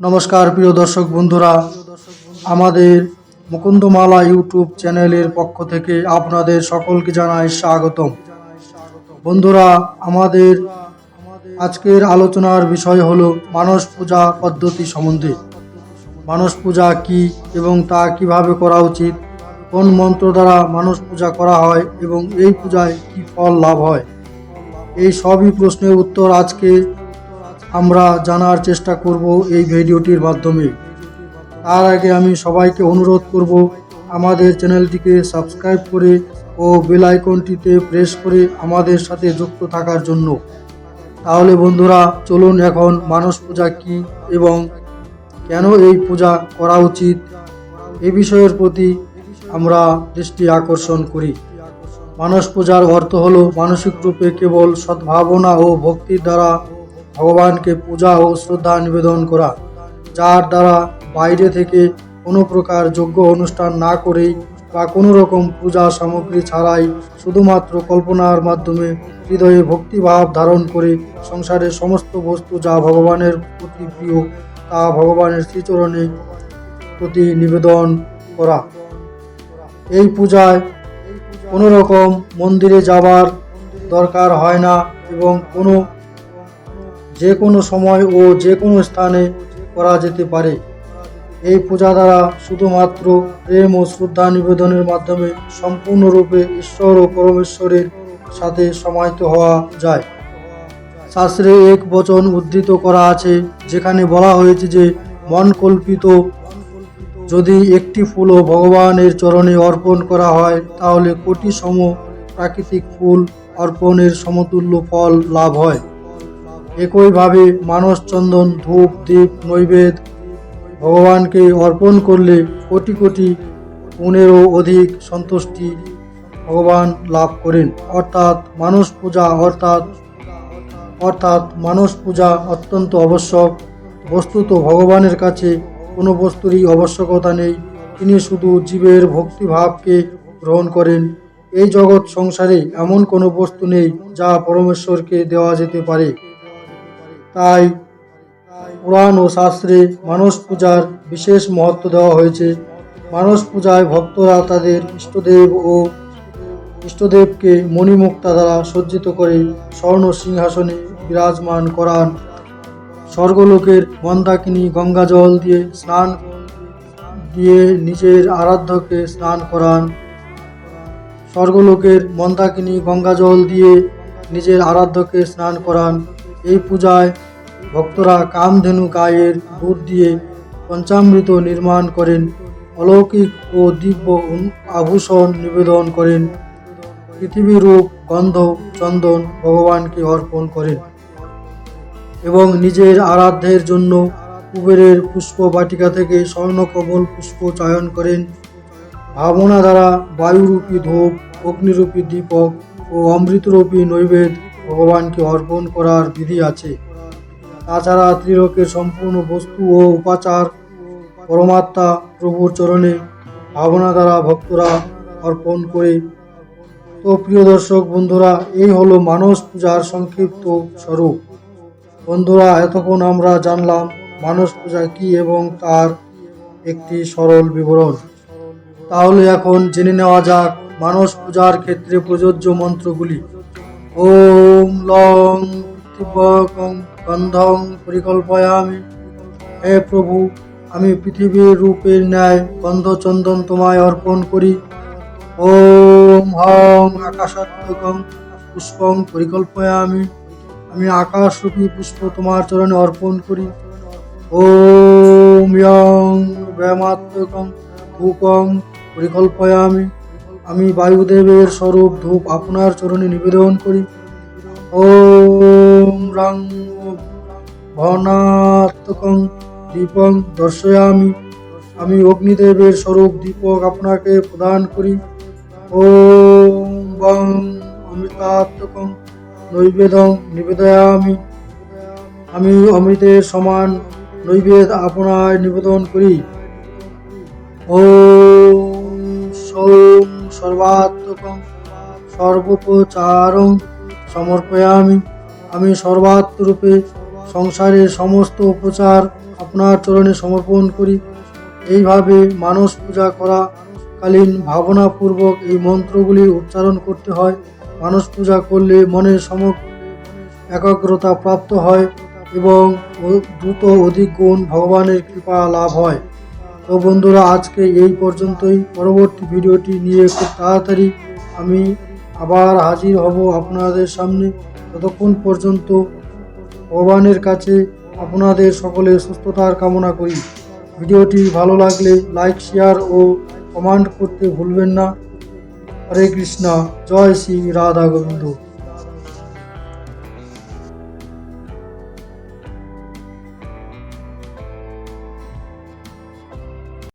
নমস্কার, প্রিয় দর্শক বন্ধুরা। আমাদের মুকুন্দমালা ইউটিউব চ্যানেলের পক্ষ থেকে আপনাদের সকলকে জানাই স্বাগতম। বন্ধুরা, আমাদের আজকের আলোচনার বিষয় হলো মানস পূজা পদ্ধতি সম্বন্ধে। মানস পূজা কি এবং তা কীভাবে করা উচিত? কোন মন্ত্র দ্বারা মানস পূজা করা হয় এবং এই পূজায় কি ফল লাভ হয়? এই সবই প্রশ্নের উত্তর আজকে আমরা জানার চেষ্টা করব এই ভিডিওটির মাধ্যমে। তার আগে আমি সবাইকে অনুরোধ করব আমাদের চ্যানেলটিকে সাবস্ক্রাইব করে ও বেল আইকনটিতে প্রেস করে আমাদের সাথে যুক্ত থাকার জন্য। তাহলে বন্ধুরা, চলুন এখন মানস পূজা কি এবং কেন এই পূজা করা উচিত এই বিষয়ের প্রতি আমরা দৃষ্টি আকর্ষণ করি। মানস পূজার অর্থ হলো মানসিক রূপে কেবল সদ্ভাবনা ও ভক্তির দ্বারা ভগবানকে পূজা ও শ্রদ্ধা নিবেদন করা, যার দ্বারা বাইরে থেকে কোনো প্রকার যোগ্য অনুষ্ঠান না করেই বা কোনো রকম পূজা সামগ্রী ছাড়াই শুধুমাত্র কল্পনার মাধ্যমে হৃদয়ে ভক্তিভাব ধারণ করে সংসারের সমস্ত বস্তু যা ভগবানের প্রতি প্রিয়, তা ভগবানের শ্রীচরণে প্রতি নিবেদন করা। এই পূজায় কোনো রকম মন্দিরে যাবার দরকার হয় না এবং কোনো যে কোনো সময় ও যে কোনো স্থানে করা যেতে পারে। এই পূজা দ্বারা শুধুমাত্র প্রেম ও শ্রদ্ধা নিবেদনের মাধ্যমে সম্পূর্ণরূপে ঈশ্বর ও পরমেশ্বরের সাথে সমাহিত হওয়া যায়। শাস্ত্রে এক বচন উদ্ধৃত করা আছে, যেখানে বলা হয়েছে যে, মন কল্পিত, যদি একটি ফুলও ভগবানের চরণে অর্পণ করা হয়, তাহলে কোটি সম প্রাকৃতিক ফুল অর্পণের সমতুল্য ফল লাভ হয়। একইভাবে মানস চন্দন, ধূপ, দীপ, নৈবেদ ভগবানকে অর্পণ করলে কোটি কোটি গুণেরও অধিক সন্তুষ্টি ভগবান লাভ করেন। অর্থাৎ মানস পূজা অর্থাৎ অর্থাৎ মানস পূজা অত্যন্ত আবশ্যক। বস্তুত ভগবানের কাছে কোনো বস্তুরই আবশ্যকতা নেই। তিনি শুধু জীবের ভক্তিভাবকে গ্রহণ করেন। এই জগৎ সংসারে এমন কোনো বস্তু নেই যা পরমেশ্বরকে দেওয়া যেতে পারে। তাই পুরাণ ও শাস্ত্রে মানস পূজার বিশেষ মহত্ব দেওয়া হয়েছে। মানস পূজায় ভক্তরা তাদের ইষ্টদেব ও ইষ্টদেবকে মণিমুক্তা দ্বারা সজ্জিত করে স্বর্ণ সিংহাসনে বিরাজমান করান। স্বর্গলোকের মন্দাকিনী গঙ্গা জল দিয়ে স্নান দিয়ে নিজের আরাধ্যকে স্নান করান। স্বর্গলোকের মন্দাকিনী গঙ্গা জল দিয়ে নিজের আরাধ্যকে স্নান করান। এই পূজায় ভক্তরা কামধেনু গায়ের দুধ দিয়ে পঞ্চামৃত নির্মাণ করেন, অলৌকিক ও দিব্য আভূষণ নিবেদন করেন। পৃথিবীরূপ গন্ধ, চন্দন ভগবানকে অর্পণ করেন এবং নিজের আরাধ্যের জন্য কুবেরের পুষ্প বাটিকা থেকে স্বর্ণকমল পুষ্প চয়ন করেন। ভাবনা দ্বারা বায়ুরূপী ধূপ, অগ্নিরূপী দীপক ও অমৃতরূপী নৈবেদ ভগবানকে অর্পণ করার বিধি আছে। তাছাড়া ত্রিলোকের সম্পূর্ণ বস্তু ও উপাচার পরমাত্মা প্রভুর চরণে ভাবনা দ্বারা ভক্তরা অর্পণ করে। তো প্রিয় দর্শক বন্ধুরা, এই হলো মানস পূজার সংক্ষিপ্ত স্বরূপ। বন্ধুরা, এতক্ষণ আমরা জানলাম মানস পূজা কি এবং তার একটি সরল বিবরণ। তাহলে এখন জেনে নেওয়া যাক মানস পূজার ক্ষেত্রে প্রযোজ্য মন্ত্রগুলি। ওম লং তিব্বকং গন্ধং পরিকল্পয়ামি। হে প্রভু, আমি পৃথিবীর রূপের ন্যায় গন্ধচন্দন তোমায় অর্পণ করি। ওম হং আকাশাত্মকং পুষ্পং পরিকল্পয়ামি। আমি আকাশ আকাশরূপী পুষ্প তোমার চরণে অর্পণ করি। ওম ইয়ং ব্যায়ামাত্মকং ধূপং পরিকল্পয়ামি। আমি বায়ুদেবের স্বরূপ ধূপ আপনার চরণে নিবেদন করি। ওম রং ভনাত্মকং দীপং দর্শয়ামি। আমি অগ্নিদেবের স্বরূপ দীপক আপনাকে প্রদান করি। ওম বং অমৃতাত্মকং নৈবেদং নিবেদয়ামি। আমি অমৃতের সমান নৈবেদ আপনায় নিবেদন করি। ওম সৌম সর্বাত্মকং সর্বোপচারং সমর্পয়ামি আমি। সর্বাত্মরূপে সংসারের সমস্ত উপচার আপনার চরণে সমর্পণ করি। এইভাবে মানস পূজা করা কালীন ভাবনাপূর্বক এই মন্ত্রগুলি উচ্চারণ করতে হয়। মানস পূজা করলে মনের সম একাগ্রতা প্রাপ্ত হয় এবং দ্রুত অধিক গুণ ভগবানের কৃপা লাভ হয়। তো বন্ধুরা, আজকে এই পর্যন্তই। পরবর্তী ভিডিওটি নিয়ে খুব তাড়াতাড়ি আমি আবার হাজির হব আপনাদের সামনে ততক্ষণ পর্যন্ত। ভগবানের কাছে আপনাদের সকলে সুস্থতার কামনা করি। ভিডিওটি ভালো লাগলে লাইক, শেয়ার ও কমেন্ট করতে ভুলবেন না। হরে কৃষ্ণা, জয় শ্রী রাধা গোবিন্দ।